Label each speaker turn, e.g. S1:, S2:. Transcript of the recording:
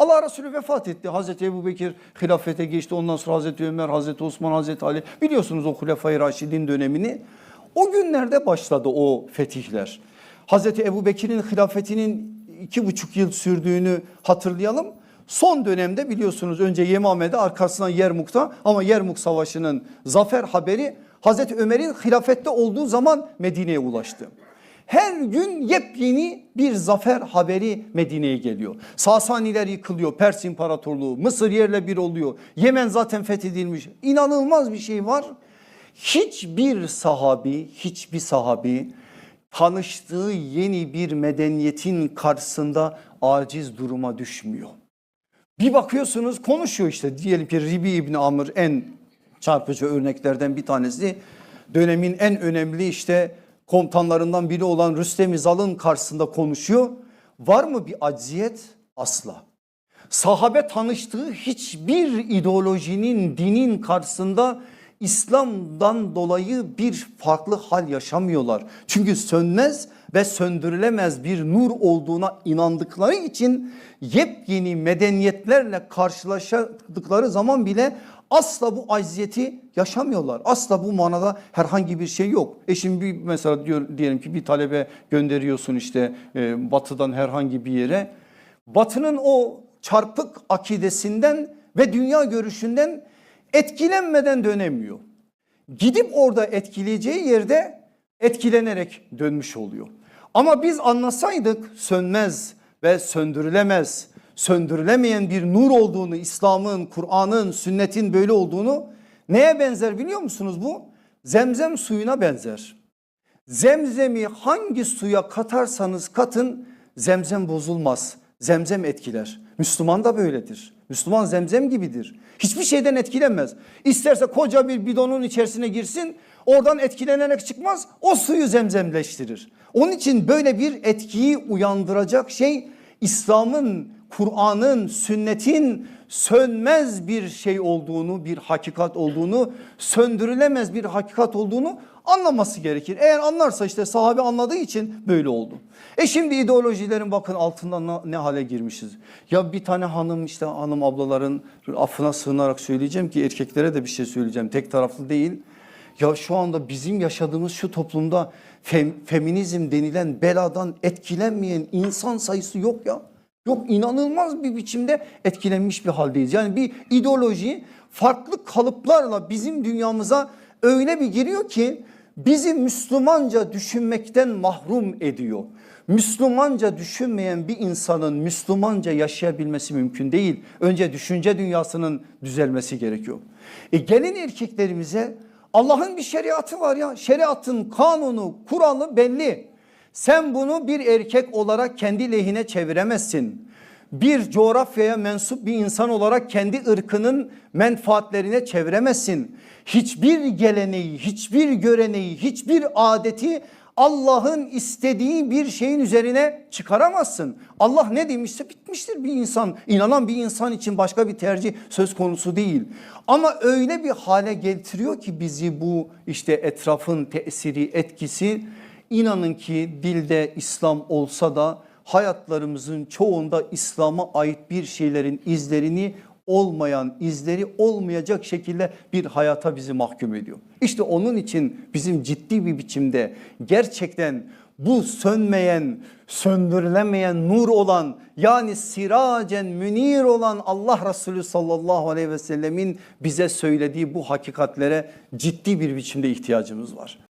S1: Allah Resulü vefat etti. Hazreti Ebu Bekir hilafete geçti. Ondan sonra Hazreti Ömer, Hazreti Osman, Hazreti Ali. Biliyorsunuz o Hulefai Raşidin dönemini. O günlerde başladı o fetihler. Hazreti Ebu Bekir'in hilafetinin iki buçuk yıl sürdüğünü hatırlayalım. Son dönemde biliyorsunuz önce Yemame'de arkasından Yermuk'ta ama Yermuk Savaşı'nın zafer haberi Hazreti Ömer'in hilafette olduğu zaman Medine'ye ulaştı. Her gün yepyeni bir zafer haberi Medine'ye geliyor. Sasaniler yıkılıyor, Pers İmparatorluğu, Mısır yerle bir oluyor. Yemen zaten fethedilmiş. İnanılmaz bir şey var. Hiçbir sahabi, hiçbir sahabi tanıştığı yeni bir medeniyetin karşısında aciz duruma düşmüyor. Bir bakıyorsunuz konuşuyor işte diyelim ki Ribi İbni Amr en çarpıcı örneklerden bir tanesi. Dönemin en önemli işte komutanlarından biri olan Rüstem İzal'ın karşısında konuşuyor. Var mı bir acziyet? Asla. Sahabe tanıştığı hiçbir ideolojinin, dinin karşısında İslam'dan dolayı bir farklı hal yaşamıyorlar. Çünkü sönmez ve söndürülemez bir nur olduğuna inandıkları için yepyeni medeniyetlerle karşılaştıkları zaman bile asla bu acziyeti yaşamıyorlar. Asla bu manada herhangi bir şey yok. E şimdi bir mesela diyor, diyelim ki bir talebe gönderiyorsun işte e, batıdan herhangi bir yere. Batının o çarpık akidesinden ve dünya görüşünden etkilenmeden dönemiyor. Gidip orada etkileyeceği yerde etkilenerek dönmüş oluyor. Ama biz anlasaydık sönmez ve söndürülemez, söndürülemeyen bir nur olduğunu, İslam'ın, Kur'an'ın, sünnetin böyle olduğunu neye benzer biliyor musunuz bu? Zemzem suyuna benzer. Zemzemi hangi suya katarsanız katın zemzem bozulmaz. Zemzem etkiler. Müslüman da böyledir. Müslüman zemzem gibidir. Hiçbir şeyden etkilenmez. İsterse koca bir bidonun içerisine girsin oradan etkilenerek çıkmaz. O suyu zemzemleştirir. Onun için böyle bir etkiyi uyandıracak şey İslam'ın, Kur'an'ın, sünnetin sönmez bir şey olduğunu, bir hakikat olduğunu, söndürülemez bir hakikat olduğunu anlaması gerekir. Eğer anlarsa işte sahabe anladığı için böyle oldu. E şimdi ideolojilerin bakın altından ne, ne hale girmişiz. Ya bir tane hanım işte hanım ablaların affına sığınarak söyleyeceğim ki erkeklere de bir şey söyleyeceğim. Tek taraflı değil. Ya şu anda bizim yaşadığımız şu toplumda fem, feminizm denilen beladan etkilenmeyen insan sayısı yok ya. Yok inanılmaz bir biçimde etkilenmiş bir haldeyiz. Yani bir ideoloji farklı kalıplarla bizim dünyamıza öyle bir giriyor ki bizi Müslümanca düşünmekten mahrum ediyor. Müslümanca düşünmeyen bir insanın Müslümanca yaşayabilmesi mümkün değil. Önce düşünce dünyasının düzelmesi gerekiyor. E gelin erkeklerimize Allah'ın bir şeriatı var ya şeriatın kanunu kuralı belli. Sen bunu bir erkek olarak kendi lehine çeviremezsin. Bir coğrafyaya mensup bir insan olarak kendi ırkının menfaatlerine çeviremezsin. Hiçbir geleneği, hiçbir göreneği, hiçbir adeti Allah'ın istediği bir şeyin üzerine çıkaramazsın. Allah ne demişse bitmiştir bir insan. inanan bir insan için başka bir tercih söz konusu değil. Ama öyle bir hale getiriyor ki bizi bu işte etrafın tesiri, etkisi inanın ki dilde İslam olsa da hayatlarımızın çoğunda İslam'a ait bir şeylerin izlerini olmayan izleri olmayacak şekilde bir hayata bizi mahkum ediyor. İşte onun için bizim ciddi bir biçimde gerçekten bu sönmeyen, söndürülemeyen nur olan yani siracen münir olan Allah Resulü sallallahu aleyhi ve sellemin bize söylediği bu hakikatlere ciddi bir biçimde ihtiyacımız var.